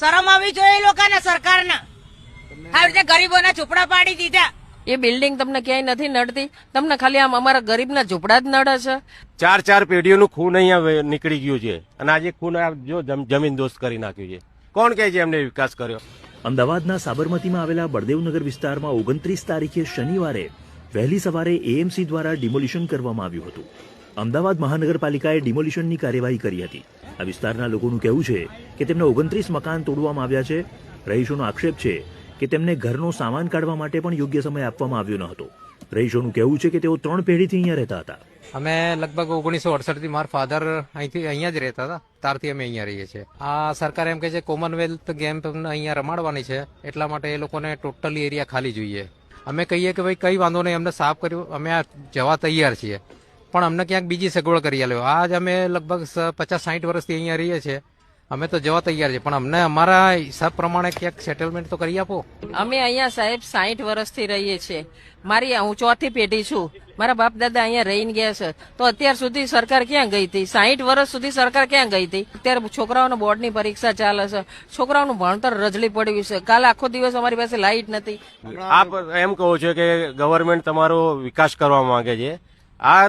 શરમ આવી જોઈએ એ લોકોને સરકારના. આવી રીતે ગરીબોના ઝૂંપડા પાડી દીધા. એ બિલ્ડિંગ તમને ક્યાંય નથી નડતી. તમને ખાલી આમ અમારા ગરીબના ઝૂંપડા જ નડે છે. ચાર ચાર પેઢીઓનું ખૂન અહીંયા નીકળી ગયું છે. અને આજે ખૂન જો જમીન દોસ્ત કરી નાખ્યું છે. કોણ કહે છે એમને વિકાસ કર્યો? અમદાવાદના સાબરમતીમાં આવેલા બળદેવનગર વિસ્તારમાં ઓગણત્રીસ તારીખે શનિવારે વહેલી સવારે એએમસી દ્વારા ડિમોલિશન કરવામાં આવ્યું હતું. અમદાવાદ મહાનગરપાલિકાએ ડિમોલિશનની કાર્યવાહી કરી હતી. આ વિસ્તારના લોકોનું કહેવું છે કે તેમને ઓગણત્રીસ મકાન તોડવામાં આવ્યા છે. રહીશોનો આક્ષેપ છે કે તેમને ઘરનો સામાન કાઢવા માટે પણ યોગ્ય સમય આપવામાં આવ્યો ન હતો. રહીશોનું કહેવું છે કે તેઓ ત્રણ પેઢીથી અહીંયા રહેતા હતા. અમે લગભગ ઓગણીસો અડસઠથી મારા ફાધર અહીંથી અહીંયા જ રહેતા હતા. ત્યારથી અમે અહીંયા રહીએ છીએ. આ સરકાર એમ કહે છે કોમનવેલ્થ ગેમ અહીંયા રમાડવાની છે. એટલા માટે એ લોકોને ટોટલી એરિયા ખાલી જોઈએ. અમે કહીએ કે, ભાઈ, કઈ વાંધો નહીં. અમને સાફ કર્યું. અમે જવા તૈયાર છીએ. પણ અમને ક્યાંક બીજી સગવડ કરી આલ્યો. આજ અમે લગભગ પચાસ સાઠ વર્ષથી અહીંયા રહીએ છીએ. અમે તો જવા તૈયાર છીએ પણ અમને અમારા હિસાબ પ્રમાણે ક્યાંક સેટલમેન્ટ તો કરી આપો. અમે અહીંયા સાહેબ સાહીઠ વર્ષથી રહીએ છીએ. મારી હું ચોથી પેઢી છું. મારા બાપ દાદા અહીંયા રહીને ગયા છે. તો અત્યાર સુધી સરકાર ક્યાં ગઈ હતી? સાહીઠ વર્ષ સુધી સરકાર ક્યાં ગઈ હતી? અત્યારે છોકરાઓને બોર્ડની પરીક્ષા ચાલે છે. છોકરાઓનું ભણતર રજળી પડ્યું છે. કાલ આખો દિવસ અમારી પાસે લાઇટ નથી. આપ એમ કહો છો કે ગવર્મેન્ટ તમારો વિકાસ કરવા માંગે છે. આ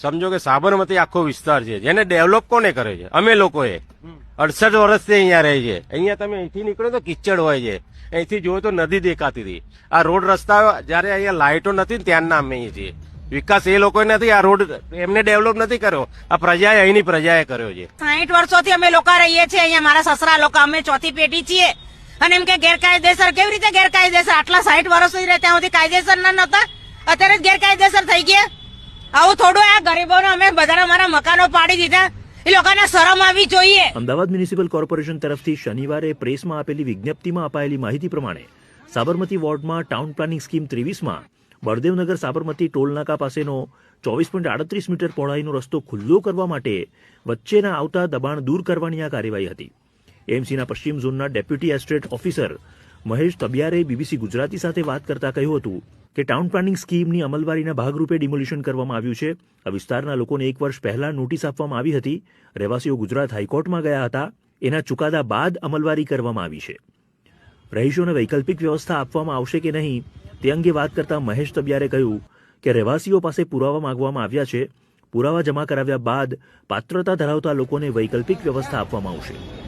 સમજો કે સાબરમતી આખો વિસ્તાર છે જેને ડેવલપ કોને કરે છે? અમે લોકોએ. અડસઠ વર્ષથી અહીંયા રહે છે. અહીંયા તમે અહીંથી નીકળો તો કિચડ હોય છે. અહીંથી જુઓ તો નદી દેખાતી હતી. આ રોડ રસ્તા જયારે અહીંયા લાઇટો નથી ત્યાંના ત્યારના અમે અહીં છીએ. વિકાસ એ લોકો નથી આ રોડ એમને ડેવલપ નથી કર્યો. આ પ્રજાએ અહીંની પ્રજાએ કર્યો છે. સાહીઠ વર્ષોથી અમે લોકો રહીએ છીએ અહીંયા મારા સસરા લોકો અમે ચોથી પેઢી છીએ. અને એમ કે ગેરકાયદેસર કેવી રીતે ગેરકાયદેસર? આટલા સાહીઠ વર્ષ સુધી રહે ત્યાં સુધી કાયદેસર ના નતા અત્યારે જ ગેરકાયદેસર થઈ ગયા. આવું થોડું આ ગરીબોને અમે બધાના અમારા મકાનો પાડી દીધા. અમદાવાદ મ્યુનિસિપલ કોર્પોરેશન તરફથી શનિવારે પ્રેસમાં આપેલી વિજ્ઞપ્તિમાં અપાયેલી માહિતી પ્રમાણે સાબરમતી વોર્ડમાં ટાઉન પ્લાનિંગ સ્કીમ ત્રેવીસમાં બળદેવનગર સાબરમતી ટોલનાકા પાસેનો ચોવીસ પોઈન્ટ આડત્રીસ મીટર પહોળાઈનો રસ્તો ખુલ્લો કરવા માટે વચ્ચેના આવતા દબાણ દૂર કરવાની આ કાર્યવાહી હતી. એમસીના પશ્ચિમ ઝોનના deputy estate officer Mahesh Tabiyare BBC Gujarati સાથે વાત કરતા કહ્યું હતું કે ટાઉન પ્લાનિંગ સ્કીમની અમલવારીના ભાગરૂપે ડિમોલિશન કરવામાં આવ્યું છે. આ વિસ્તારના લોકોને એક વર્ષ પહેલા નોટિસ આપવામાં આવી હતી. રહેવાસીઓ ગુજરાત હાઈકોર્ટમાં ગયા હતા. એના ચુકાદા બાદ અમલવારી કરવામાં આવી છે. રહીશોને વૈકલ્પિક વ્યવસ્થા આપવામાં આવશે કે નહીં, તે અંગે વાત કરતા મહેશ તબિયારે કહ્યું કે રહેવાસીઓ પાસે પુરાવા માંગવામાં આવ્યા છે. પુરાવા જમા કરાવ્યા બાદ પાત્રતા ધરાવતા લોકોને વૈકલ્પિક વ્યવસ્થા આપવામાં આવશે.